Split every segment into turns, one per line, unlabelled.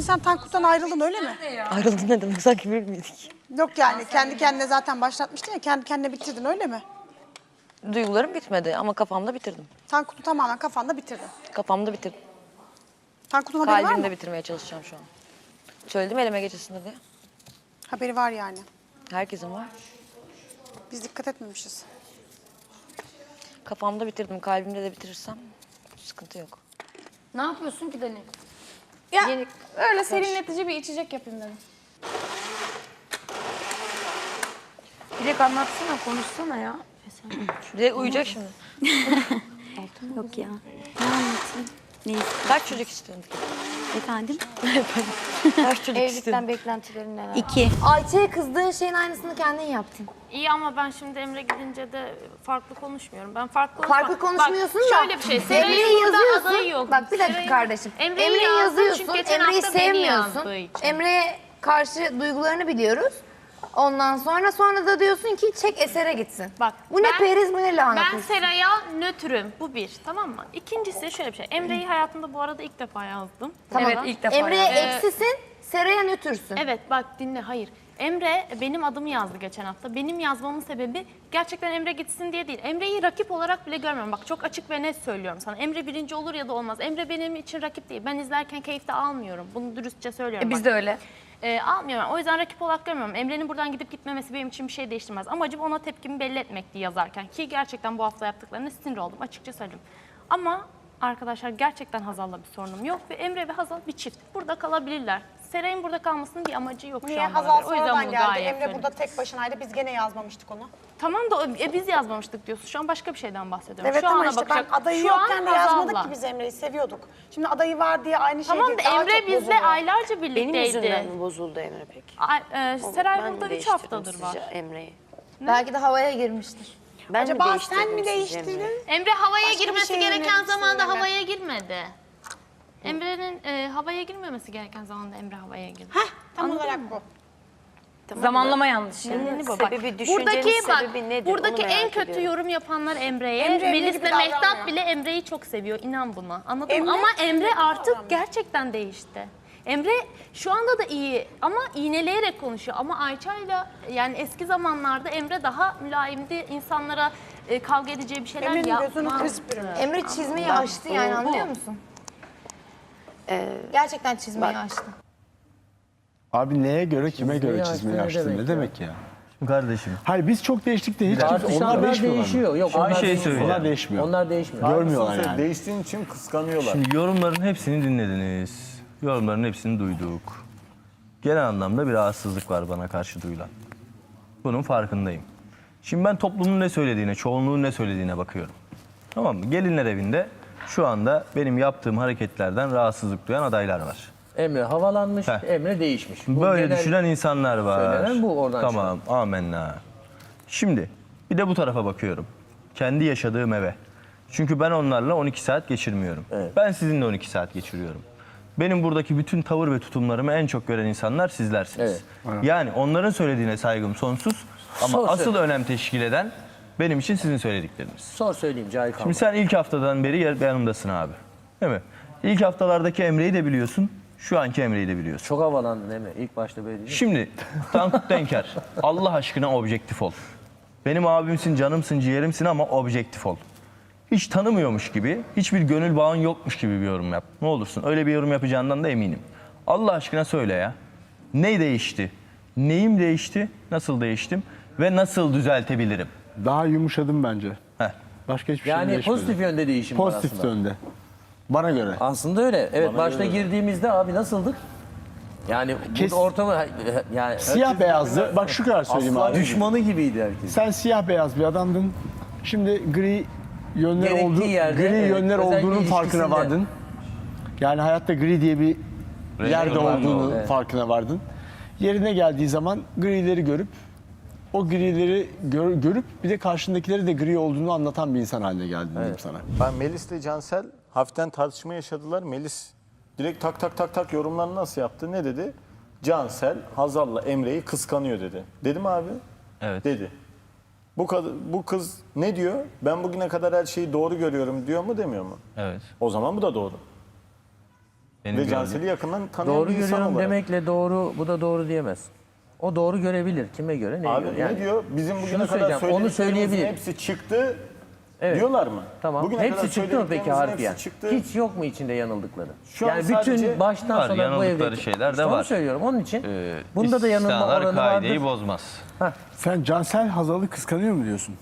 Sen Tankut'tan ayrıldın öyle mi?
Ayrıldın ne demek sanki bilmiyorduk.
Yok yani kendi kendine zaten başlatmıştın ya kendi kendine bitirdin öyle mi?
Duygularım bitmedi ama kafamda bitirdim.
Tankut'u tamamen kafanda bitirdin.
Kafamda bitirdim.
Tankut'un haberi var mı?
Kalbimde bitirmeye çalışacağım şu an. Söyledim elime gecesinde diye.
Haberi var yani.
Herkesin var.
Biz dikkat etmemişiz.
Kafamda bitirdim. Kalbimde de bitirirsem sıkıntı yok.
Ne yapıyorsun ki Dani?
Ya
Yeni-
öyle serinletici bir içecek yapayım dedim.
Dilek anlatsana, konuşsana ya.
Direkt uyuyacak şimdi.
Yok ya. Ne anlatayım? Neyse.
Kaç çocuk istiyorsun?
Efendim?
Kaç çocuk
Evlilikten beklentilerin neler?
İki.
Ayça'ya kızdığın şeyin aynısını kendin yaptın.
İyi ama ben şimdi Emre gidince de farklı konuşmuyorum. Ben farklı
Farklı konuşmuyorsun
Bak,
da.
Şöyle bir şey.
Emre'yi
Seray'ın burada
yazıyorsun.
adayı yok.
Bak bir dakika
Seray'ın-
kardeşim.
Emre'yi,
Emre'yi
yazdım
yazıyorsun.
çünkü geçen
Emre'yi
hafta beni
sevmiyorsun.
yazdığı için.
Emre'ye karşı duygularını biliyoruz. Ondan sonra sonra da diyorsun ki çek esere gitsin.
Bak,
bu ne
ben-
periz bu ne lanet.
Ben Seray'a nötrüm. Bu bir. Tamam mı? İkincisi şöyle bir şey. Emre'yi hayatımda bu arada ilk defa yazdım.
Tamam.
Evet, ilk defa
Emre'ye
yazdım.
eksisin, Seray'a nötürsün.
Evet bak dinle hayır. Emre benim adımı yazdı geçen hafta. Benim yazmamın sebebi gerçekten Emre gitsin diye değil. Emre'yi rakip olarak bile görmüyorum. Bak çok açık ve net söylüyorum sana. Emre birinci olur ya da olmaz. Emre benim için rakip değil. Ben izlerken keyif de almıyorum. Bunu dürüstçe söylüyorum. bak.
de öyle.
Ee, almıyorum. O yüzden rakip olarak görmüyorum. Emre'nin buradan gidip gitmemesi benim için bir şey değiştirmez. Amacım ona tepkimi belli etmekti yazarken. Ki gerçekten bu hafta yaptıklarına sinir oldum. Açıkça söyleyeyim. Ama arkadaşlar gerçekten Hazal'la bir sorunum yok. Ve Emre ve Hazal bir çift. Burada kalabilirler. Seray'ın burada kalmasının bir amacı yok
Niye
şu an
Hazal.
O yüzden
sonradan
bunu
geldi? Emre
söyledim.
burada tek başınaydı. Biz gene yazmamıştık onu.
Tamam da e, biz yazmamıştık diyorsun. Şu an başka bir şeyden bahsediyorum.
Evet
şu
ama
ana
işte
bakacak.
ben adayı
Şu an
yokken de yazmadık
Hazal'la.
ki biz Emre'yi seviyorduk. Şimdi adayı var diye aynı şey
Tamam
değil.
da
daha
Emre
çok
bizle
bozuluyor.
aylarca birlikteydi.
Benim yüzümden mi bozuldu Emre peki?
Ay, e, Seray burada 3
değiştirdim
haftadır var.
Emre'yi?
Belki de havaya girmiştir.
Ben
Acaba
mi
sen
değiştirdim
mi değiştirdin?
Emre havaya
Başka bir
girmesi
şey
gereken
yönetmişsin
zamanda
Emre.
havaya girmedi. Emre'nin e, havaya girmemesi gereken zamanda Emre havaya girdi.
Heh, tam olarak bu.
Zamanlama yanlış.
Dinleni bak.
Sebebi, düşüncenin
buradaki bak,
sebebi nedir?
buradaki
Onu
en
merak
kötü
ediyorum.
yorum yapanlar Emre'ye.
Emre, Emre
Melis
gibi
ve
davranmıyor.
Mehtap bile Emre'yi çok seviyor. İnan buna. Anladın
Emre
mı? Ama
Emre
Emre
gibi
artık
davranmıyor.
gerçekten değişti. Emre şu anda da iyi ama iğneleyerek konuşuyor. Ama Ayça'yla yani eski zamanlarda Emre daha mülayimdi. insanlara e, kavga edeceği bir şeyler
Emre'nin gözünü
yapmazdı.
Emre çizmeyi açtı yani anlıyor musun? Gerçekten çizmeyi açtı.
Abi neye göre kime göre
açtı
çizmeyi
ne
açtın
demek
ne
ya?
demek ya?
Kardeşim.
Hayır biz çok değiştik de hiç kimse onlar
Tartışanlar
değişmiyorlar.
değişiyor. Yok
Bir
onlar
şey
değişmiyor.
söyleyeyim. Onlar değişmiyor.
Onlar değişmiyor.
Görmüyorlar yani.
Değiştiğin için kıskanıyorlar.
Şimdi yorumların hepsini dinlediniz. Yorumların hepsini duyduk. Genel anlamda bir rahatsızlık var bana karşı duyulan. Bunun farkındayım. Şimdi ben toplumun ne söylediğine, çoğunluğun ne söylediğine bakıyorum. Tamam mı? Gelinler evinde şu anda benim yaptığım hareketlerden rahatsızlık duyan adaylar var.
Emre havalanmış,
Heh.
Emre değişmiş. Bu
Böyle
genel-
düşünen insanlar var.
söylenen bu, oradan
Tamam, amenna. Şimdi bir de bu tarafa bakıyorum. Kendi yaşadığım eve. Çünkü ben onlarla 12 saat geçirmiyorum. Ben sizinle 12 saat geçiriyorum. Benim buradaki bütün tavır ve tutumlarımı en çok gören insanlar sizlersiniz. Yani onların söylediğine saygım sonsuz ama
Sor
asıl önem teşkil eden benim için sizin söyledikleriniz.
Sor söyleyeyim cahil.
Şimdi sen ilk haftadan beri yanımdasın abi. Değil mi? İlk haftalardaki Emre'yi de biliyorsun. Şu anki Emre'yi de biliyorsun.
Çok havalandın Emre. İlk başta böyle değil.
Şimdi Tankut Denker Allah aşkına objektif ol. Benim abimsin, canımsın, ciğerimsin ama objektif ol. Hiç tanımıyormuş gibi, hiçbir gönül bağın yokmuş gibi bir yorum yap. Ne olursun öyle bir yorum yapacağından da eminim. Allah aşkına söyle ya. Ne değişti? Neyim değişti? Nasıl değiştim? Ve nasıl düzeltebilirim?
Daha yumuşadım bence.
Heh.
Başka hiçbir şey
Yani pozitif yönde değişim var
Pozitif
aslında.
yönde. Bana göre.
Aslında öyle. Evet başta girdiğimizde abi nasıldık? Yani
Kes-
bu ortamı yani
Siyah beyazdı. Bak şu kadar söyleyeyim abi.
düşmanı gibiydi herkes.
Sen siyah beyaz bir adamdın. Şimdi gri yönler
Gerektiği
oldu,
yerde,
gri
evet,
yönler olduğunun farkına vardın. Yani hayatta gri diye bir yerde
var mı
olduğunu
Evet.
farkına vardın. Yerine geldiği zaman grileri görüp o grileri gör- görüp bir de karşındakileri de gri olduğunu anlatan bir insan haline geldin diyeyim sana.
Ben Melis ile Cansel hafiften tartışma yaşadılar. Melis direkt tak tak tak tak yorumlarını nasıl yaptı? Ne dedi? Cansel Hazal'la Emre'yi kıskanıyor dedi. Dedi mi abi?
Evet.
Dedi. Bu, kad- bu kız ne diyor? Ben bugüne kadar her şeyi doğru görüyorum diyor mu demiyor mu?
Evet.
O zaman bu da doğru.
Benim
Ve Cansel'i yakından tanıyan
Doğru
bir insan
görüyorum
olarak.
demekle doğru bu da doğru diyemez. O doğru görebilir. Kime göre neye
Abi
göre.
ne diyor? Bizim
şunu
bugüne kadar
söyleyeceğim, onu
söylediklerimizin
söyleyebilir.
hepsi çıktı
Evet.
diyorlar mı?
Tamam.
Bugüne kadar
hepsi çıktı mı peki
söylediklerimizin
harfiyen?
hepsi çıktı.
Hiç yok mu içinde yanıldıkları?
Şu an
yani
sadece-
bütün baştan
Var,
sona bu
yanıldıkları
evde
şeyler de
İşte onu
var.
söylüyorum. Onun için
Ee,
bunda da yanılma
istisnalar
oranı
kaideyi
vardır.
bozmaz.
Sen Cansel Hazal'ı kıskanıyor mu diyorsun?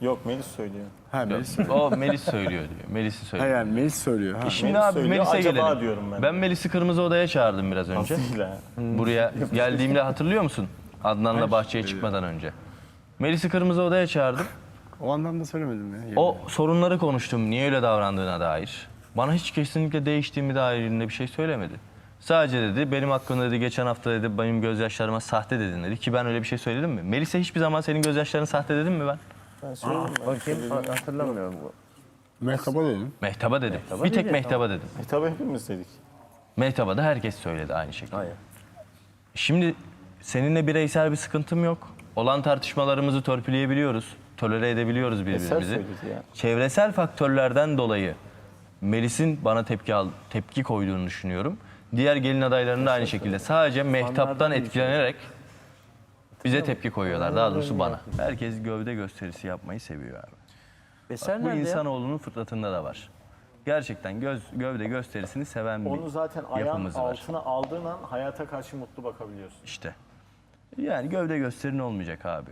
Yok Melis söylüyor.
Ha Melis.
O Melis söylüyor diyor. Melis'i
Ha
söylüyor.
yani Melis söylüyor. Ha.
Şimdi
Melis
abi
söylüyor,
Melis'e
acaba
gelelim.
diyorum ben.
Ben Melis'i kırmızı odaya çağırdım biraz önce.
Nasıl ya?
Buraya geldiğimde hatırlıyor musun? Adnan'la bahçeye çıkmadan önce. Melis'i kırmızı odaya çağırdım.
O anlamda söylemedim ya.
O sorunları konuştum. Niye öyle davrandığına dair. Bana hiç kesinlikle değiştiğimi dairinde bir şey söylemedi. Sadece dedi benim hakkımda dedi geçen hafta dedi benim gözyaşlarıma sahte dedin dedi ki ben öyle bir şey söyledim mi? Melis'e hiçbir zaman senin gözyaşların sahte dedim mi ben?
Ben söyledim. ben
Bakayım ha- hatırlamıyorum. bu.
Mehtaba dedim.
Mehtaba dedim. bir tek Mehtaba dedim.
E tabii hepimiz dedik.
Mehtaba da herkes söyledi aynı şekilde.
Hayır.
Şimdi seninle bireysel bir sıkıntım yok. Olan tartışmalarımızı törpüleyebiliyoruz. Tolere edebiliyoruz birbirimizi.
söyledi ya.
Çevresel faktörlerden dolayı Melis'in bana tepki al, tepki koyduğunu düşünüyorum. Diğer gelin adaylarının da aynı şekilde. Sadece mehtaptan etkilenerek bize tepki koyuyorlar. Daha doğrusu bana. Herkes gövde gösterisi yapmayı seviyor abi.
Beser
Bu
nerede ya?
insanoğlunun fıtratında da var. Gerçekten göz, gövde gösterisini seven bir
Onu zaten ayağın
yapımız var.
altına aldığın an hayata karşı mutlu bakabiliyorsun.
İşte. Yani gövde gösterin olmayacak abi.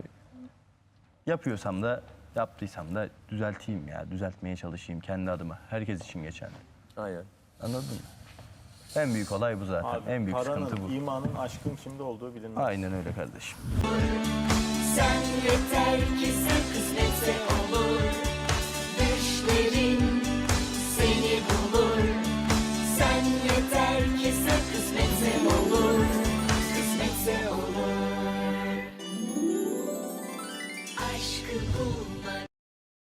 Yapıyorsam da yaptıysam da düzelteyim ya. Düzeltmeye çalışayım kendi adıma. Herkes için geçerli.
Aynen.
Anladın mı? En büyük olay bu zaten.
Abi,
en büyük
paranın,
sıkıntı bu.
imanın, aşkın kimde olduğu bilinmez.
Aynen öyle kardeşim.
Sen yeter ki sen kısmetse